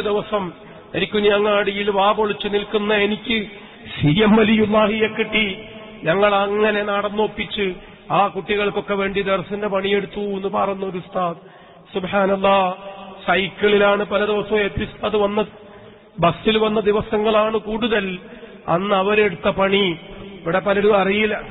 ദിവസം എനിക്ക് അങ്ങാടിയിൽ വാ പൊളിച്ചു നിൽക്കുന്ന എനിക്ക് സി എം വലിയുല്ലാഹിയെ കിട്ടി. ഞങ്ങൾ അങ്ങനെ നടന്നൊപ്പിച്ച് ആ കുട്ടികൾക്കൊക്കെ വേണ്ടി ദർശന്റെ പണിയെടുത്തു എന്ന് പറഞ്ഞു ഒരു ഉസ്താദ്. സുബാനല്ലാ സൈക്കിളിലാണ് പല ദിവസവും അത് വന്ന ബസ്സിൽ വന്ന ദിവസങ്ങളാണ് കൂടുതൽ. അന്ന് അവരെടുത്ത പണി ഇവിടെ പലരും അറിയില്ല.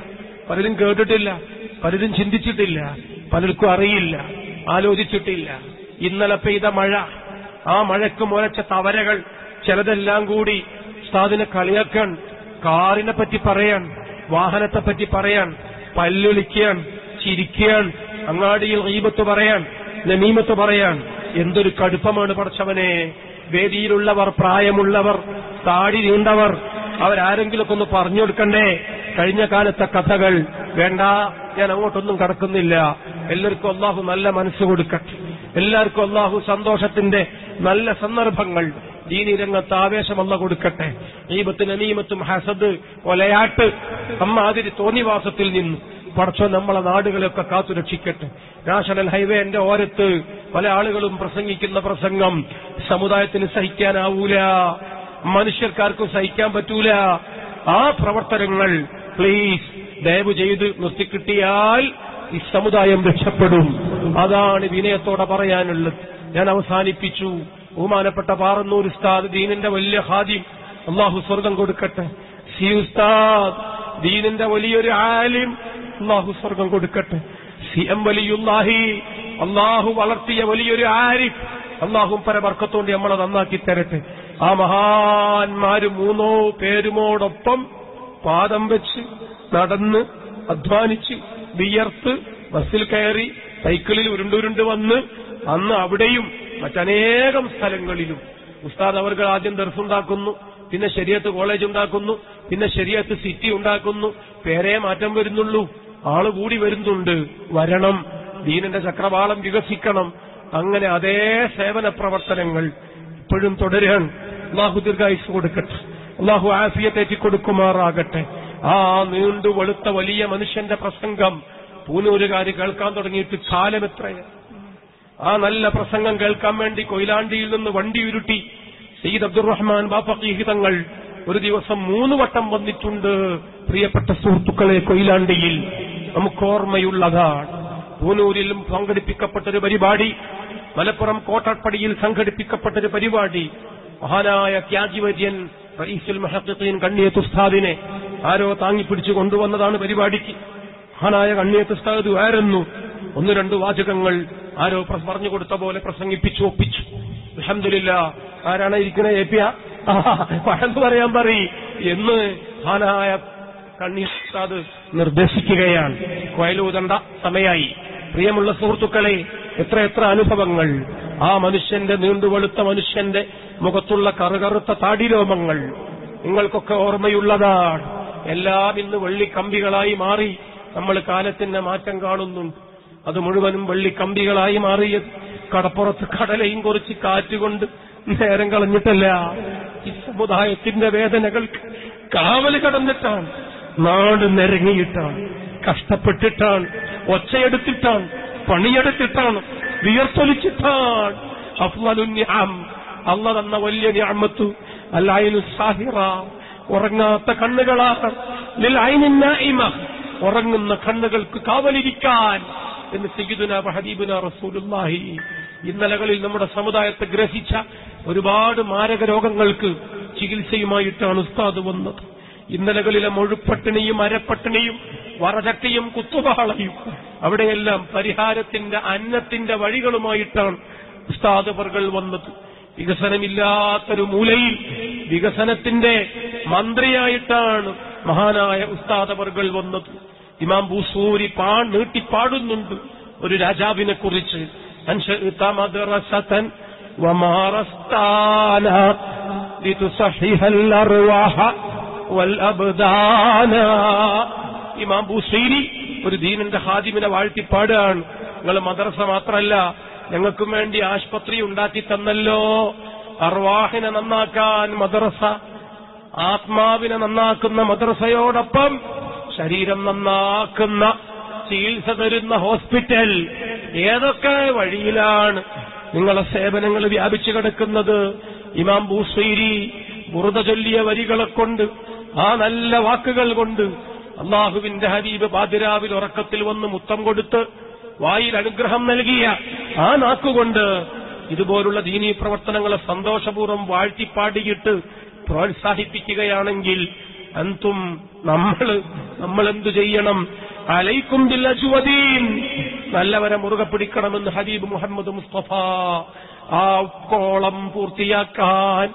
പലരും കേട്ടിട്ടില്ല. പലരും ചിന്തിച്ചിട്ടില്ല. പലർക്കും അറിയില്ല. ആലോചിച്ചിട്ടില്ല. ഇന്നലെ പെയ്ത മഴ. ആ മഴക്ക് മുരച്ച തവരകൾ ചിലതെല്ലാം കൂടി ഉസ്താദിനെ കളിയാക്കാൻ കാറിനെ പറ്റി പറയാൻ വാഹനത്തെ പറ്റി പറയാൻ പല്ലുളിക്കാൻ ചിരിക്കാൻ അങ്ങാടിയിൽ ഈപത്ത് പറയാൻ നമീമത്ത് പറയാൻ എന്തൊരു കടുപ്പമാണ് പഠിച്ചവനെ. വേദിയിലുള്ളവർ പ്രായമുള്ളവർ താടി നീണ്ടവർ അവരാരെങ്കിലുമൊക്കെ ഒന്ന് പറഞ്ഞു കൊടുക്കണ്ടേ? കഴിഞ്ഞ കാലത്തെ കഥകൾ വേണ്ട ഞാൻ അങ്ങോട്ടൊന്നും കടക്കുന്നില്ല. എല്ലാവർക്കും അള്ളാഹു നല്ല മനസ്സ് കൊടുക്കട്ടെ. എല്ലാവർക്കും അള്ളാഹു സന്തോഷത്തിന്റെ നല്ല സന്ദർഭങ്ങൾ. ദീനി രംഗത്ത് ആവേശമല്ല കൊടുക്കട്ടെ. ഈപത്ത് നനീമത്തും ഹസദ് കൊലയാട്ട് അമ്മാതിരി തോന്നിവാസത്തിൽ നിന്ന്. പടച്ചോ നമ്മളെ നാടുകളെയൊക്കെ കാത്തുരക്ഷിക്കട്ടെ നാഷണൽ ഹൈവേന്റെ ഓരത്ത് പല ആളുകളും പ്രസംഗിക്കുന്ന പ്രസംഗം. സമുദായത്തിന് സഹിക്കാനാവൂല. മനുഷ്യർക്കാർക്കും സഹിക്കാൻ പറ്റൂല. ആ പ്രവർത്തനങ്ങൾ പ്ലീസ് ദയവ് ചെയ്ത് നിർത്തിക്കിട്ടിയാൽ ഈ സമുദായം രക്ഷപ്പെടും. അതാണ് വിനയത്തോടെ പറയാനുള്ളത്. ഞാൻ അവസാനിപ്പിച്ചു. ബഹുമാനപ്പെട്ട പാറന്നൂർ ഉസ്താദ് ദീനിന്റെ വലിയ ഹാദ്യം അള്ളാഹു സ്വർഗം കൊടുക്കട്ടെ. സി ഉസ്താദ് ദീനിന്റെ വലിയൊരു ആലിം. അള്ളാഹു സ്വർഗം കൊടുക്കട്ടെ. സി എം വലിയുല്ലാഹി അള്ളാഹു വളർത്തിയ വലിയൊരു ആരിഫ്. അള്ളാഹും പരവർക്കത്തോണ്ട് നമ്മളെ നന്നാക്കി തരട്ടെ. ആ മഹാന്മാര് മൂന്നോ പേരുമോടൊപ്പം പാദം വെച്ച് നടന്ന് അധ്വാനിച്ച് വിയർത്ത് ബസ്സിൽ കയറി സൈക്കിളിൽ ഉരുണ്ടുരുണ്ട് വന്ന് അന്ന് അവിടെയും മറ്റനേകം സ്ഥലങ്ങളിലും ഉസ്താദ് അവർകൾ ആദ്യം ദർഫുണ്ടാക്കുന്നു പിന്നെ ശരിയത്ത് കോളേജ് ഉണ്ടാക്കുന്നു പിന്നെ ശരിയത്ത് സിറ്റി ഉണ്ടാക്കുന്നു. പേരെ മാറ്റം വരുന്നുള്ളൂ. ആൾ കൂടി വരുന്നുണ്ട്. വരണം. ദീനിന്റെ ചക്രവാളം വികസിക്കണം. അങ്ങനെ അതേ സേവന പ്രവർത്തനങ്ങൾ ഇപ്പോഴും തുടരാൻ അള്ളാഹു ദീർഘായുസ് കൊടുക്കട്ടെ. അള്ളാഹു ആഫിയത്തേറ്റി കൊടുക്കുമാറാകട്ടെ ആ നീണ്ടു വെളുത്ത വലിയ മനുഷ്യന്റെ പ്രസംഗം പൂനൂരുകാർ കേൾക്കാൻ തുടങ്ങിയിട്ട് കാലം എത്രയാണ് ആ നല്ല പ്രസംഗം കേൾക്കാൻ വേണ്ടി കൊയിലാണ്ടിയിൽ നിന്ന് വണ്ടി ഉരുട്ടി സയ്യിദ് അബ്ദുറഹ്മാൻ ബാഫീഹി തങ്ങൾ ഒരു ദിവസം മൂന്ന് വട്ടം വന്നിട്ടുണ്ട്. പ്രിയപ്പെട്ട സുഹൃത്തുക്കളെ കൊയിലാണ്ടിയിൽ നമുക്ക് ഓർമ്മയുള്ളതാണ്. പൂനൂരിലും സംഘടിപ്പിക്കപ്പെട്ടൊരു പരിപാടി മലപ്പുറം കോട്ടപ്പടിയിൽ സംഘടിപ്പിക്കപ്പെട്ടൊരു പരിപാടി. മഹാനായ ത്യാഗിവര്യൻ റഈസുൽ മഹഖീൻ കണ്ണിയത്ത് ഉസ്താദിനെ ആരോ താങ്ങിപ്പിടിച്ചു കൊണ്ടുവന്നതാണ് പരിപാടിക്ക്. മഹാനായ കണ്ണിയത്ത് ഉസ്താദ് ആയിരുന്നു. ഒന്ന് രണ്ട് വാചകങ്ങൾ ആരോ പറഞ്ഞു കൊടുത്ത പോലെ പ്രസംഗിപ്പിച്ചു ഒപ്പിച്ചു. അൽഹംദുലില്ലാ ആരാണ് ഇരിക്കുന്നത് ഏ പിയ പഴന്ന് പറയാൻ പറയും എന്ന് ഹാനായ കണ്ണീർത്താത് നിർദ്ദേശിക്കുകയാണ്. കൊയലൂതണ്ട സമയായി. പ്രിയമുള്ള സുഹൃത്തുക്കളെ എത്ര എത്ര അനുഭവങ്ങൾ. ആ മനുഷ്യന്റെ നീണ്ടുവെളുത്ത മനുഷ്യന്റെ മുഖത്തുള്ള കറുകറുത്ത താടിരോമങ്ങൾ നിങ്ങൾക്കൊക്കെ ഓർമ്മയുള്ളതാണ്. എല്ലാം ഇന്ന് വെള്ളിക്കമ്പികളായി മാറി. നമ്മൾ കാലത്തിന്റെ മാറ്റം കാണുന്നുണ്ട്. അത് മുഴുവനും വെള്ളിക്കമ്പികളായി മാറിയ കടപ്പുറത്ത് കടലയും കുറിച്ച് കാറ്റുകൊണ്ട് നേരം കളഞ്ഞിട്ടല്ല. ഈ സമുദായത്തിന്റെ വേദനകൾക്ക് കാവൽ കടന്നിട്ടാണ്. നാട് നിരങ്ങിയിട്ടാണ്. കഷ്ടപ്പെട്ടിട്ടാണ്. ഒച്ചയെടുത്തിട്ടാണ്. പണിയെടുത്തിട്ടാണ്. വിയർത്തൊലിച്ചിട്ടാണ്. അഫ്ലലുന്യാം അല്ല തന്ന വലിയ ഞാമത്തു അല്ലായനു സാഹിറ. ഉറങ്ങാത്ത കണ്ണുകളാണ്. ഉറങ്ങുന്ന കണ്ണുകൾക്ക് കാവലിരിക്കാൻ. എന്ന് സയ്യിദുന ഹബീബുന റസൂലുല്ലാഹി ഇന്നലകളിൽ നമ്മുടെ സമുദായത്തെ ഗ്രഹിച്ച ഒരുപാട് മാരക രോഗങ്ങൾക്ക് ചികിത്സയുമായിട്ടാണ് ഉസ്താദ് വന്നത്. ഇന്നലകളിലെ മുഴുപ്പട്ടിണിയും അരപ്പട്ടിണിയും വറചട്ടിയും കുത്തുപാളയും അവിടെയെല്ലാം പരിഹാരത്തിന്റെ അന്നത്തിന്റെ വഴികളുമായിട്ടാണ് ഉസ്താദുപറുകൾ വന്നത്. വികസനമില്ലാത്തൊരു മൂലയിൽ വികസനത്തിന്റെ മന്ത്രിയായിട്ടാണ് മഹാനായ ഉസ്താദവറുകൾ വന്നത്. ഇമാം ബൂസൂരി പാ നീട്ടിപ്പാടുന്നുണ്ട് ഒരു രാജാവിനെ കുറിച്ച്. ഇമാം ബൂസൂരി ഒരു ദീനിന്റെ ഹാദിമിനെ വാഴ്ത്തിപ്പാടുകയാണ് നിങ്ങൾ മദ്രസ മാത്രമല്ല ഞങ്ങൾക്കും വേണ്ടി ആശുപത്രി ഉണ്ടാക്കി തന്നല്ലോ. അർവാഹിനെ നന്നാക്കാൻ മദ്രസ ആത്മാവിനെ നന്നാക്കുന്ന മദ്രസയോടൊപ്പം ശരീരം നന്നാക്കുന്ന ചികിത്സ തരുന്ന ഹോസ്പിറ്റൽ ഏതൊക്കെ വഴിയിലാണ് നിങ്ങളെ സേവനങ്ങൾ വ്യാപിച്ചു കിടക്കുന്നത്? ഇമാം ബൂസൈരി ബുറുത ചൊല്ലിയ വരികളെ കൊണ്ട് ആ നല്ല വാക്കുകൾ കൊണ്ട് അള്ളാഹുവിന്റെ ഹബീബ് ബാദിരാവിൽ ഉറക്കത്തിൽ വന്ന് മുത്തം കൊടുത്ത് വായിൽ അനുഗ്രഹം നൽകിയ ആ നാക്കുകൊണ്ട് ഇതുപോലുള്ള ദീനീ പ്രവർത്തനങ്ങളെ സന്തോഷപൂർവം വാഴ്ത്തിപ്പാടിയിട്ട് പ്രോത്സാഹിപ്പിക്കുകയാണെങ്കിൽ അന്തും നമ്മൾ നമ്മൾ എന്തു ചെയ്യണം? അലൈക്കും അജ്വദീൻ. നല്ലവരെ മുറുകെ പിടിക്കണമെന്ന് ഹബീബ് മുഹമ്മദ് മുസ്തഫ. ആ കോളം പൂർത്തിയാക്കാൻ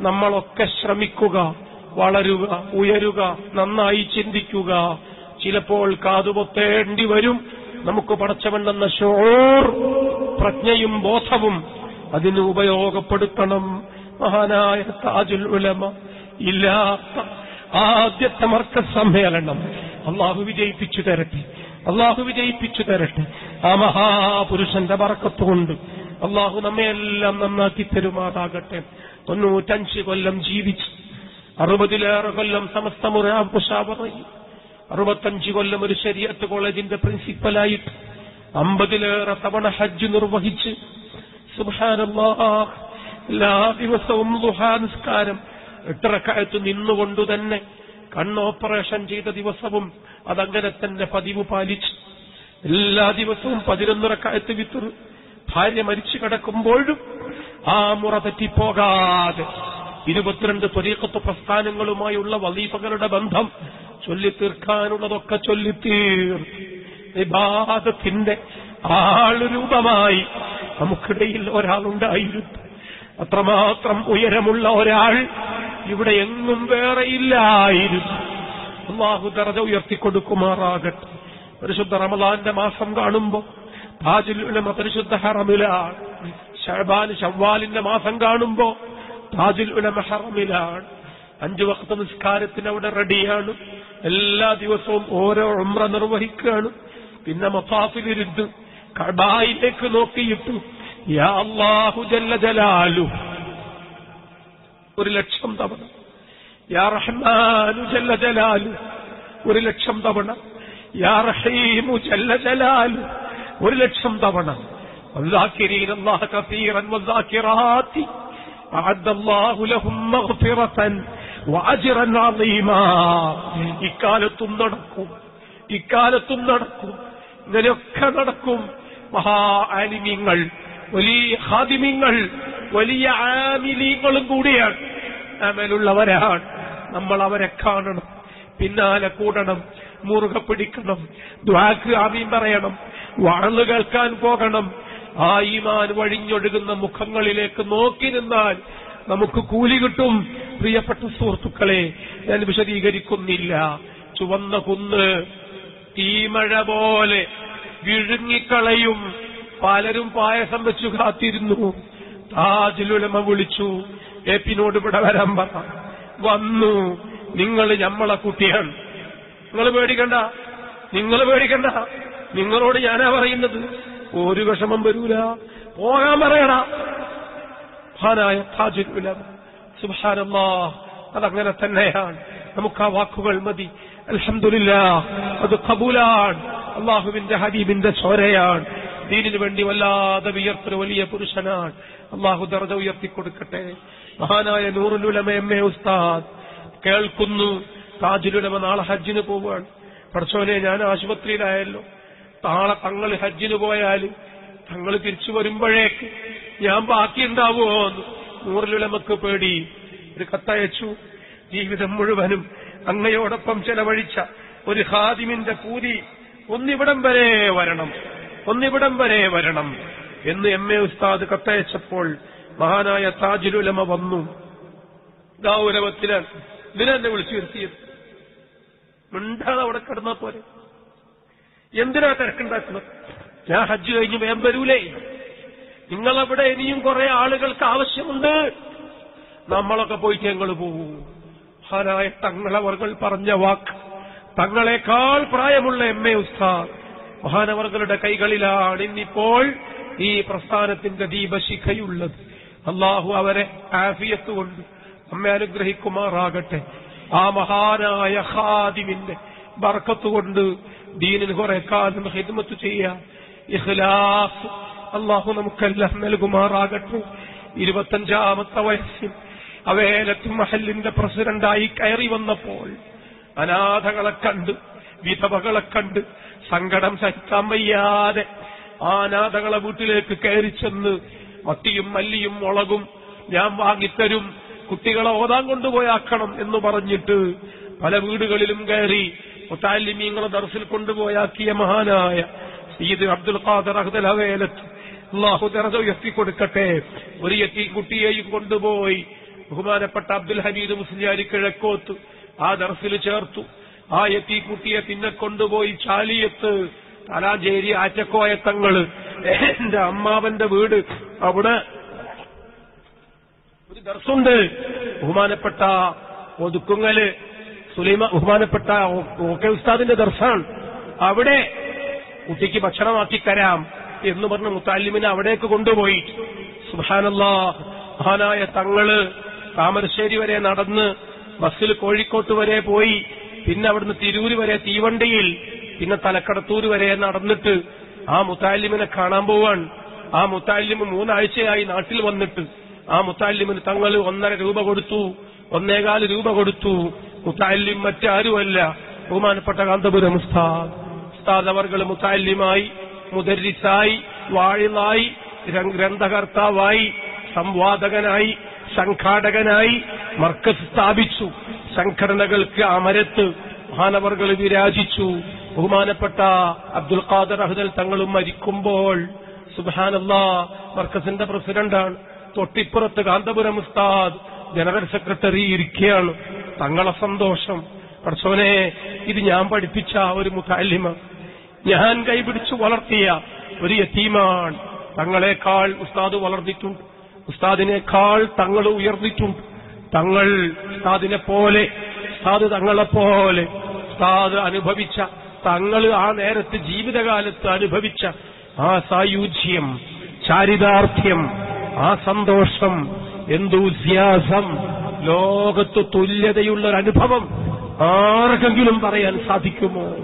നമ്മളൊക്കെ ശ്രമിക്കുക വളരുക ഉയരുക നന്നായി ചിന്തിക്കുക. ചിലപ്പോൾ കാതുപൊത്തേണ്ടി വരും. നമുക്ക് പടച്ചവണ്ടെന്ന ഷോർ പ്രജ്ഞയും ബോധവും അതിന് ഉപയോഗപ്പെടുത്തണം. മഹാനായ താജുൽ ഉലമ ഇല്ലാത്ത ആദ്യത്തെ മർക്ക സമ്മേളനം. അള്ളാഹു വിജയിപ്പിച്ചു തരട്ടെ. അള്ളാഹു വിജയിപ്പിച്ചു തരട്ടെ. ആ മഹാപുരുഷന്റെ മറക്കത്തുകൊണ്ട് അള്ളാഹു നമ്മയെല്ലാം നന്നാക്കി തരുമാറാകട്ടെ. തൊണ്ണൂറ്റഞ്ച് കൊല്ലം ജീവിച്ചു. അറുപതിലേറെ കൊല്ലം സമസ്ത മുറാബുഷാവറയിൽ അറുപത്തഞ്ച് കൊല്ലം ഒരു ശരിയത്ത് കോളേജിന്റെ പ്രിൻസിപ്പലായിട്ട് അമ്പതിലേറെ തവണ ഹജ്ജ് നിർവഹിച്ച്. സുബ്ഹാനല്ലാഹ്. എല്ലാ ദിവസവും ലുഹാ നിസ്കാരം എട്ടറക്കാലത്ത് നിന്നുകൊണ്ടു തന്നെ കണ്ണ് ഓപ്പറേഷൻ ചെയ്ത ദിവസവും അതങ്ങനെ തന്നെ പതിവ് പാലിച്ചു. എല്ലാ ദിവസവും പതിനൊന്നരക്കാലത്ത് വിത്തു ഭാര്യ മരിച്ചു കിടക്കുമ്പോഴും ആ മുറ തെറ്റിപ്പോകാതെ ഇരുപത്തിരണ്ട് ത്വരീക്കത്ത് പ്രസ്ഥാനങ്ങളുമായുള്ള വലീഫകളുടെ ബന്ധം ചൊല്ലിത്തീർക്കാനുള്ളതൊക്കെ ചൊല്ലിത്തീർ വിവാദത്തിന്റെ ആളുരൂപമായി നമുക്കിടയിൽ ഒരാളുണ്ടായിരുന്നു. അത്രമാത്രം ഉയരമുള്ള ഒരാൾ ഇവിടെ എങ്ങും വേറെയില്ലായിരുന്നു അള്ളാഹു ദറജ ഉയർത്തിക്കൊടുക്കുമാറാകട്ടെ. പരിശുദ്ധ റമദാന്റെ മാസം കാണുമ്പോ താജുലിന്റെ പരിശുദ്ധ ഹറമിലാണ്. ഷഹബാൻ ഷവ്വാലിന്റെ മാസം കാണുമ്പോ താജുൽ ഉലമ ഹറമിലാണ്. അഞ്ചു വക്ത നിസ്കാരത്തിന് അവിടെ റെഡിയാണ്. എല്ലാ ദിവസവും ഓരോ ഉമ്ര നിർവഹിക്കുകയാണ്. പിന്നെ മഫാഫിലിരുന്ന് കടായിലേക്ക് നോക്കിയിട്ടു യാ ജല്ല ജലാലു ഒരു ലക്ഷം തവണ. യാ റഹ്മാനു ജല്ല ജലാലു ഒരു ലക്ഷം തവണ. യാ റഹീമു ജല്ല ജലാലു ഒരു ലക്ഷം തവണ. ഇക്കാലത്തും നടക്കും ഇക്കാലത്തും നടക്കും ഇങ്ങനെയൊക്കെ നടക്കും. മഹാ ആലിമ്യങ്ങൾ വലിയ ഹാദിമ്യങ്ങൾ വലിയ ആമിലീങ്ങളും കൂടിയാണ്. അമലുള്ളവരാണ്. നമ്മൾ അവരെ കാണണം. പിന്നാലെ കൂടണം. മുറുകെ പിടിക്കണം. ദ്വാക്ക് ആമീൻ പറയണം. വാൾ കേൾക്കാൻ പോകണം. ആ ഈമാൻ വഴിഞ്ഞൊഴുകുന്ന മുഖങ്ങളിലേക്ക് നോക്കി നിന്നാൽ നമുക്ക് കൂലി കിട്ടും. പ്രിയപ്പെട്ട സുഹൃത്തുക്കളെ ഞാൻ വിശദീകരിക്കുന്നില്ല. ചുവന്ന കുന്ന് തീമഴ പോലെ വിഴുങ്ങിക്കളയും. പലരും പായസം വെച്ചു കാത്തിരുന്നു. താജുലുലമ വിളിച്ചു ഏപ്പിനോട് ഇവിടെ വരാൻ പറ. വന്നു. നിങ്ങൾ ഞമ്മളെ കുട്ടിയാണ്. നിങ്ങൾ പേടിക്കണ്ട. നിങ്ങൾ പേടിക്കണ്ട. നിങ്ങളോട് ഞാനാ പറയുന്നത്. ഒരു വിഷമം വരൂല. പോകാൻ പറയണ. മഹാനായ താജുലുലമ. സുബാനല്ലാ അതങ്ങനെ തന്നെയാണ്. നമുക്ക് ആ വാക്കുകൾ മതി. അലഹമില്ല അത് കബൂലാണ് അള്ളാഹുവിന്റെ ഹബീബിന്റെ ചോരയാണ്. ദീനിനു വേണ്ടി വല്ലാതെ വിയർത്തൊരു വലിയ പുരുഷനാണ്. അള്ളാഹു ദർജ ഉയർത്തിക്കൊടുക്കട്ടെ. മഹാനായ നൂറുലുലമ എം എ ഉസ്താദ് കേൾക്കുന്നു. താജുലുലമ നാളെ ഹജ്ജിന് പോവുകയാണ്. പഠിച്ചോനെ ഞാൻ ആശുപത്രിയിലായല്ലോ. നാളെ തങ്ങൾ ഹജ്ജിന് പോയാൽ തങ്ങൾ തിരിച്ചു വരുമ്പോഴേക്ക് ഞാൻ ബാക്കിയുണ്ടാവുമോ എന്ന് നൂറിലുലമക്ക് പേടി. ഒരു കത്തയച്ചു. ജീവിതം മുഴുവനും അങ്ങയോടൊപ്പം ചെലവഴിച്ച ഒരു ഹാദിമിന്റെ കൂലി ഒന്നിവിടം വരെ വരണം. ഒന്നിവിടം വരെ വരണം എന്ന് എം എ ഉസ്താദ് കത്തയച്ചപ്പോൾ മഹാനായ താജുലുലമ വന്നു. ഗൗരവത്തിലാണ് ഇതിനെന്നെ വിളിച്ചു വരുത്തിയത്. മിണ്ടാതെ അവിടെ കിടന്നാ പോരെ. എന്തിനാ തിരക്കുണ്ടാക്കുന്നത്? ഞാൻ ഹജ്ജ് കഴിഞ്ഞ് വേം വരൂലേ. നിങ്ങളവിടെ ഇനിയും കുറെ ആളുകൾക്ക് ആവശ്യമുണ്ട്. നമ്മളൊക്കെ പോയിട്ട് ഞങ്ങൾ പോകൂ മഹാനായ തങ്ങളവർകൾ പറഞ്ഞ വാക്ക് തങ്ങളെക്കാൾ പ്രായമുള്ള എം എ ഉസ്താദ് മഹാനവർകളുടെ കൈകളിലാണ് ഇന്നിപ്പോൾ ഈ പ്രസ്ഥാനത്തിന്റെ ദീപശിഖയുള്ളത്. അള്ളാഹു അവരെ ആഫിയത്ത് കൊണ്ട് അനുഗ്രഹിക്കുമാറാകട്ടെ. ആ മഹാനായ ഖാദിമിന്റെ ബർക്കത്ത് കൊണ്ട് ദീനിന് കുറെ കാലം ഹിദ്മത്ത് ചെയ്യാം. ഇഖ്ലാസ് അള്ളാഹു നമുക്കെല്ലാം നൽകുമാറാകട്ടെ. ഇരുപത്തഞ്ചാമത്തെ വയസ്സിൽ അവേലത്തു മഹലിന്റെ പ്രസിഡന്റായി കയറി വന്നപ്പോൾ അനാഥകളെ കണ്ട് വിധവകളെ കണ്ട് സങ്കടം സഹിക്കാൻ വയ്യാതെ ആനാഥകളെ വീട്ടിലേക്ക് കയറി ചെന്ന് മത്തിയും മല്ലിയും മുളകും ഞാൻ വാങ്ങിത്തരും കുട്ടികളെ ഓതാൻ കൊണ്ടുപോയാക്കണം എന്ന് പറഞ്ഞിട്ട് പല വീടുകളിലും കയറി മുത്താലിമീങ്ങളെ ദർസിൽ കൊണ്ടുപോയാക്കിയ മഹാനായ സീദ് അബ്ദുൽ ഖാദർ അഹ്ദലവേലത്ത് അള്ളാഹുദർ അള്ളാഹു ദറജ ഉയർത്തിക്കൊടുക്കട്ടെ. ഒരു യത്തീം കുട്ടിയെയും കൊണ്ടുപോയി ബഹുമാനപ്പെട്ട അബ്ദുൽ ഹമീദ് മുസ്ലിയാരി കിഴക്കോത്ത് ആ ദർസിൽ ചേർത്തു. ആ എത്തി കുട്ടിയെ പിന്നെ കൊണ്ടുപോയി ചാലിയത്ത് തലാഞ്ചേരി ആറ്റക്കോയത്തങ്ങൾ എന്റെ അമ്മാവന്റെ വീട് അവിടെ. ഒരു ദർസുണ്ട് ബഹുമാനപ്പെട്ട ഒതുക്കുങ്ങൽ സുലൈമ ബഹുമാനപ്പെട്ട ഓക്കെ ഉസ്താദിന്റെ ദർശാണ് അവിടെ കുട്ടിക്ക് ഭക്ഷണമാക്കി തരാം എന്ന് പറഞ്ഞ് മുത്താലിമിനെ അവിടേക്ക് കൊണ്ടുപോയി. സുഹാനല്ലാ മഹാനായ തങ്ങൾ താമരശ്ശേരി വരെ നടന്ന് ബസ്സിൽ കോഴിക്കോട്ട് വരെ പോയി. പിന്നെ അവിടുന്ന് തിരൂര് വരെ തീവണ്ടിയിൽ പിന്നെ തലക്കടത്തൂർ വരെ നടന്നിട്ട് ആ മുത്താലിമിനെ കാണാൻ പോവാൻ. ആ മുത്താലിമ് മൂന്നാഴ്ചയായി നാട്ടിൽ വന്നിട്ട്. ആ മുത്താലിമിന് തങ്ങൾ ഒന്നര രൂപ കൊടുത്തു ഒന്നേകാൽ രൂപ കൊടുത്തു. മുത്താലിം മറ്റാരുമല്ല. ബഹുമാനപ്പെട്ട കാന്തപുരം ഉസ്താദ്. ഉസ്താദ് അവർകൾ മുത്താലിമായി മുദരിസായി വാഴിലായി ഗ്രന്ഥകർത്താവായി സംവാദകനായി സംഘാടകനായി മർക്കസ് സ്ഥാപിച്ചു. സംഘടനകൾക്ക് അമരത്ത് മഹാനവർകൾ വിരാജിച്ചു. ബഹുമാനപ്പെട്ട അബ്ദുൽ ഖാദർ അഹ്ദൽ തങ്ങളും മരിക്കുമ്പോൾ സുബാനല്ലാ മർക്കസിന്റെ പ്രസിഡന്റാണ്. തൊട്ടിപ്പുറത്ത് കാന്തപുരം ഉസ്താദ് ജനറൽ സെക്രട്ടറി ഇരിക്കുകയാണ് തങ്ങളെ സന്തോഷം. പ്രസോനെ ഇത് ഞാൻ പഠിപ്പിച്ച ഒരു മുത്താലിമ. ഞാൻ കൈപിടിച്ചു വളർത്തിയ ഒരു യത്തീമാണ് തങ്ങളെക്കാൾ ഉസ്താദ് വളർന്നിട്ടുണ്ട്. ഉസ്താദിനേക്കാൾ തങ്ങൾ ഉയർന്നിട്ടുണ്ട്. തങ്ങൾ ഉസ്താദിനെ പോലെ ഉസ്താദ് തങ്ങളെപ്പോലെ ഉസ്താദ് അനുഭവിച്ച തങ്ങൾ ആ നേരത്ത് ജീവിതകാലത്ത് അനുഭവിച്ച ആ സായുജ്യം ചാരിതാർത്ഥ്യം ആ സന്തോഷം എന്തൂസ്യാസം ലോകത്ത് തുല്യതയുള്ള ഒരു അനുഭവം ആർക്കെങ്കിലും പറയാൻ സാധിക്കുമോ?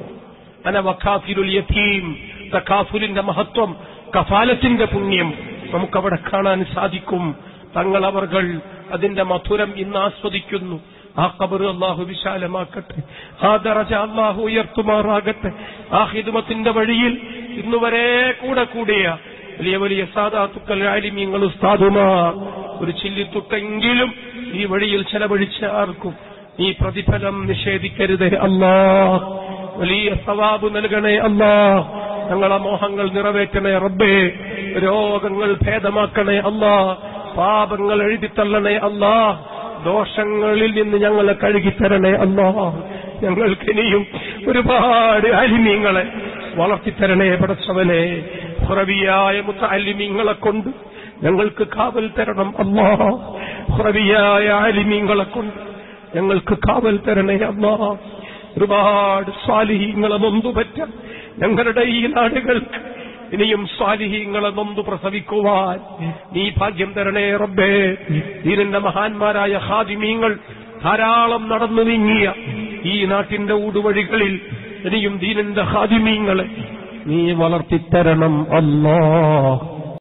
അന വക്കാഫിലുൽ യതീം തക്കാഫുലിന്റെ മഹത്വം കഫാലത്തിന്റെ പുണ്യം നമുക്കവിടെ കാണാൻ സാധിക്കും. തങ്ങളവർകൾ അതിന്റെ മധുരം ഇന്ന് ആസ്വദിക്കുന്നു. ആ കബർ അള്ളാഹു വിശാലമാക്കട്ടെ. ആ ദറജ അള്ളാഹു ഉയർത്തുമാറാകട്ടെ. ആ ഹിദുമത്തിന്റെ വഴിയിൽ ഇന്നുവരെ കൂടെ കൂടിയ വലിയ വലിയ സാധാത്തുക്കൾ ആലിമ്യങ്ങൾ ഉസ്താദുമാർ ഒരു ചില്ലിത്തുട്ടെങ്കിലും ഈ വഴിയിൽ ചെലവഴിച്ച ആർക്കും ഈ പ്രതിഫലം നിഷേധിക്കരുത്. അല്ലാ വലിയ സവാബ് നൽകണേ അല്ലാ. ഞങ്ങളെ മോഹങ്ങൾ നിറവേറ്റണേ റബ്ബേ. രോഗങ്ങൾ ഭേദമാക്കണേ അല്ലാ. പാപങ്ങൾ എഴുതിത്തള്ളണേ അല്ലാ. ദോഷങ്ങളിൽ നിന്ന് ഞങ്ങളെ കഴുകിത്തരണേ അല്ലാ. ഞങ്ങൾക്കിനിയും ഒരുപാട് അലിമീങ്ങളെ വളർത്തിത്തരണേ പടച്ചവനെ. ഹുറവിയായ മുത്തലിമീങ്ങളെ കൊണ്ട് ഞങ്ങൾക്ക് കാവൽ തരണം അമ്മാ ഹുറവിയായ അലിമീങ്ങളെ കൊണ്ട് ഞങ്ങൾക്ക് കാവൽ തരണേ അമ്മാ ഒരുപാട് സ്വാലിഹീങ്ങളെ നൊന്തുപറ്റ ഞങ്ങളുടെ ഈ നാടുകൾക്ക് ഇനിയും സ്വാലിഹീങ്ങളെ നൊന്തു പ്രസവിക്കുവാൻ. നീ ഭാഗ്യം തരണേ റബ്ബേ. ദീനന്റെ മഹാന്മാരായ ഹാദിമീങ്ങൾ ധാരാളം നടന്നു നീങ്ങിയ ഈ നാട്ടിന്റെ ഊടുവഴികളിൽ ഇനിയും ദീനന്റെ ഹാദിമീങ്ങളെ നീ വളർത്തിത്തരണം. അല്ലാ